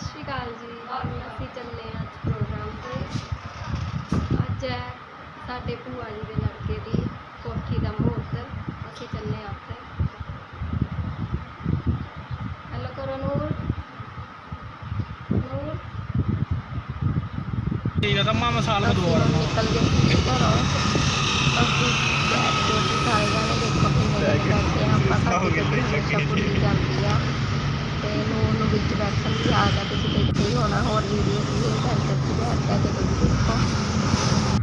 ਸ਼੍ਰੀ ਅਕਾਲ ਜੀ ਅਸੀਂ ਚੱਲੇ ਹਾਂ ਅੱਜ ਪ੍ਰੋਗਰਾਮ ਤੇ ਅੱਜ ਹੈ ਸਾਡੇ ਭੂਆ ਜੀ ਦੇ ਲੜਕੇ ਦੀ ਕੋਠੀ ਦਾ ਮਹੂਰਤ ਅਸੀਂ ਚੱਲੇ ਹਾਂ ਉੱਥੇ ਹੈਲੋ ਕਰੋ ਨੂਰ ਨੂਰ ਠੀਕ ਆ ਤਾਂ ਮਾਮਾ ਸਾਲ ਅਸੀਂ ਬਦਵਾ ਹੁਣ ਨਿਕਲ ਗਏ ਸੀ ਘਰੋਂ ਅਸੀਂ ਬੈਠ ਕੇ ਅਸੀਂ ਸਾਰੇ ਜਾਣੇ ਦੇਖੋ ਕਿੰਨੇ ਜਣੇ ਬੈਠੇ ਆ ਆਪਾਂ ਸਾਡੀ ਗੱਡੀ ਹਮੇਸ਼ਾ ਭੁੱਲੀ ਜਾਂਦੀ ਆ ਤੇ ਨੂਰ ਵਿੱਚ ਬੈਠਣ ਦੀ ਆਦਤ ਤੁਸੀਂ ਦੇਖਦੇ ਹੀ ਹੋਣਾ, ਹੋਰ ਵੀਡੀਓ ਵੀ ਇਹ ਸੈਂਟਰ 'ਚ ਬੈਠਦਾ ਤੇ ਤੁਸੀਂ ਦੇਖੋ।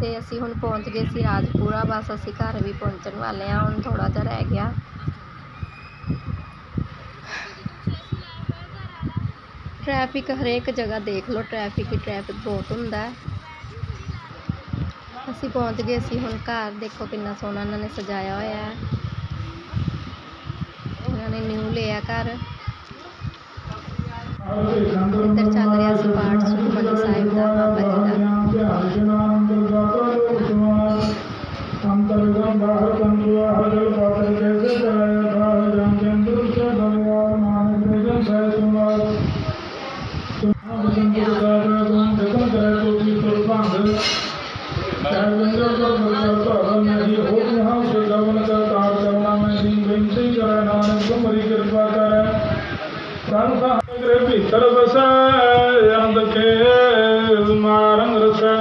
ਤੇ ਅਸੀਂ ਹੁਣ ਪਹੁੰਚ ਗਏ ਸੀ ਰਾਜਪੁਰਾ, ਬਸ ਅਸੀਂ ਘਰ ਵੀ ਪਹੁੰਚਣ ਵਾਲੇ ਆ ਹੁਣ ਥੋੜਾ ਜਿਹਾ ਰਹਿ ਗਿਆ। ਟ੍ਰੈਫਿਕ ਹਰੇਕ ਜਗ੍ਹਾ ਦੇਖ ਲਓ ਟ੍ਰੈਫਿਕ ਹੀ ਟ੍ਰੈਫਿਕ ਬਹੁਤ ਹੁੰਦਾ। ਹੈ ਅਸੀਂ ਪਹੁੰਚ ਗਏ ਸੀ ਹੁਣ ਘਰ, ਦੇਖੋ ਕਿੰਨਾ ਸੋਹਣਾ ਇਹਨਾਂ ਨੇ ਸਜਾਇਆ ਹੋਇਆ। ਹੈ ਇਹਨਾਂ ਨੇ ਨਿਊ ਲਿਆ ਘਰ। ਇੱਧਰ ਚੱਲ ਰਿਹਾ ਸੀ ਪਾਠ ਸੁਖਮਨੀ ਸਾਹਿਬ ਦਾ ਬਾਬਾ ਜੀ ਦਾ। ਅੰਤਰਗਤ ਬਾਹਰ ਕੰਦੁਆ ਹਜਲ ਪਾਤਰ ਕੈਸੇ ਕਰਾਇਆ ਬਾਹਰ ਜਾਂ ਚੰਦਰ ਸੇ ਭਗਵਾਨ ਮਾਨ ਪ੍ਰੇਜਨ ਸਹਿ ਸੁਮਾਰ ਸੁਨਾਮ ਚੰਦਰ ਦਾਦਾ ਗੁਣ ਜਗਨ ਕਰੇ ਤੋ ਕੀ ਤੁਰ ਭੰਗ ਜਗਵਿੰਦਰ ਕੋ ਬਰਕਰ ਸਾਗਰੇ ਭੀਤਰ ਵਸੈ ਅੰਧ ਕੇ ਮਾਰੰਗ ਰਸੈ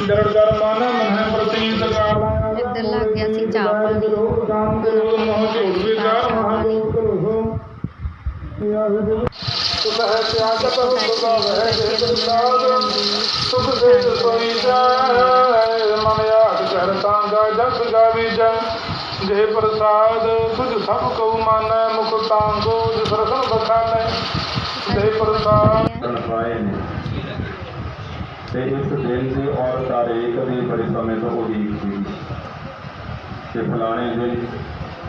ਗਰੜ ਕਰ ਮਨ ਮਨੈ ਪ੍ਰਤੀਤ ਕਾਲਾ ਇੱਧਰ ਲੱਗ ਗਿਆ ਸੀ ਚਾਹ ਪਾਣੀ ਗਾਮ ਕੋ ਮੋਹ ਝੂਠ ਵਿਚਾਰ ਮਹਾਨ ਸੁਖ ਹੈ ਤਿਆਗਤ ਸੁਖ ਹੈ ਜੇ ਪ੍ਰਸਾਦ ਸੁਖ ਸੇ ਸੋਈ ਜਾਏ ਮਨ ਆਟ ਕਰ ਤਾਂਗਾ ਜਸ ਗਾਵੀ ਜਨ ਜੇ ਪ੍ਰਸਾਦ ਤੁਝ ਸਭ ਕਉ ਮਾਨੈ ਮੁਖ ਤਾਂਗੋ ਜਿਸ ਰਸਨ ਬਖਾਨੈ ਜੇ ਪ੍ਰਸਾਦ ਕਰਨ ਪਾਏ ਨੇ। ਤੇ ਇਸ ਦਿਨ ਦੀ ਔਰ ਤਾਰੀਖ ਵੀ ਬੜੇ ਸਮੇਂ ਤੋਂ ਉਡੀਕ ਸੀ ਕਿ ਫਲਾਣੇ ਦਿਨ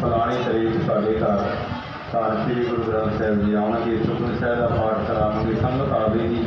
ਫਲਾਣੀ ਤਰੀਕ ਸਾਡੇ ਘਰ ਘਰ ਸ੍ਰੀ ਗੁਰੂ ਗ੍ਰੰਥ ਸਾਹਿਬ ਜੀ ਆਉਣਗੇ ਸੁਖਮਨੀ ਸਾਹਿਬ ਦਾ ਪਾਠ ਕਰਾਵਾਂਗੇ ਸੰਗਤ ਆਵੇਗੀ।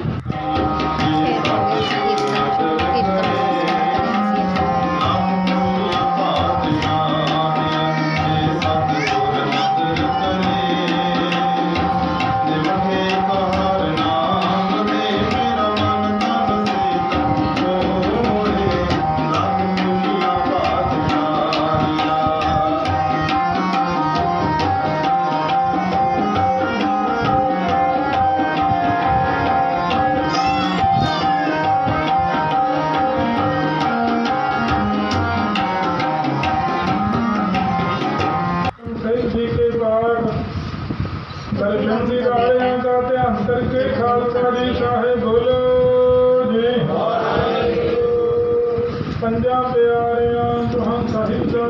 ਦਰਸ਼ਨ ਦੀ ਵਾਲਿਆਂ ਦਾ ਧਿਆਨ ਕਰਕੇ ਖਾਲਸਾ ਜੀ ਸਾਹਿਬ ਬੋਲੋ ਜੀ। ਪੰਜਾਂ ਪਿਆਰਿਆਂ ਤੁਹਾਂ ਸਾਹਿਬ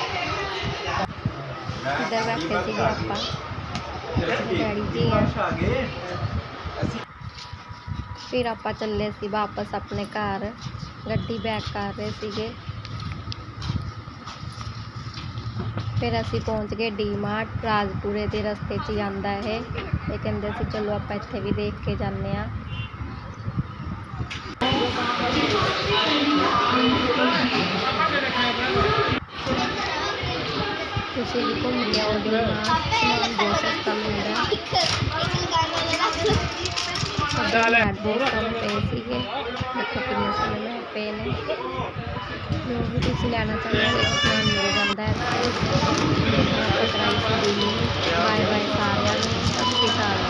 ਡੈਡੀ ਜੀ ਆ ਫਿਰ ਆਪਾਂ ਚੱਲੇ ਸੀ ਵਾਪਸ ਆਪਣੇ ਘਰ ਗੱਡੀ ਬੈਕ ਕਰ ਰਹੇ ਸੀਗੇ ਫਿਰ ਅਸੀਂ ਪਹੁੰਚ ਗਏ ਡੀਮਾਰਟ ਰਾਜਪੁਰੇ ਦੇ ਰਸਤੇ 'ਚ ਹੀ ਆਂਦਾ ਇਹ ਇਹ ਕਹਿੰਦੇ ਸੀ ਚਲੋ ਆਪਾਂ ਇੱਥੇ ਵੀ ਦੇਖ ਕੇ ਜਾਂਦੇ ਆ ਤੁਸੀਂ ਵੀ ਘੁੰਮ ਕੇ ਆਓਗੇ ਨਾ ਸਮਾਨ ਬਹੁਤ ਸਸਤਾ ਮਿਲਦਾ ਸਾਡਾ ਲੈ ਬਹੁਤ ਸੀਗੇ ਦੇਖੋ ਕਿੰਨੇ ਸੋਹਣੇ ਪਏ ਨੇ। ਜੋ ਵੀ ਤੁਸੀਂ ਲੈਣਾ ਚਾਹੁੰਦੇ ਹੋ ਸਮਾਨ ਮਿਲ ਜਾਂਦਾ ਹੈ। ਬਾਏ ਬਾਏ ਸਾਰਿਆਂ ਨੂੰ ਸਤਿ ਸ਼੍ਰੀ ਅਕਾਲ।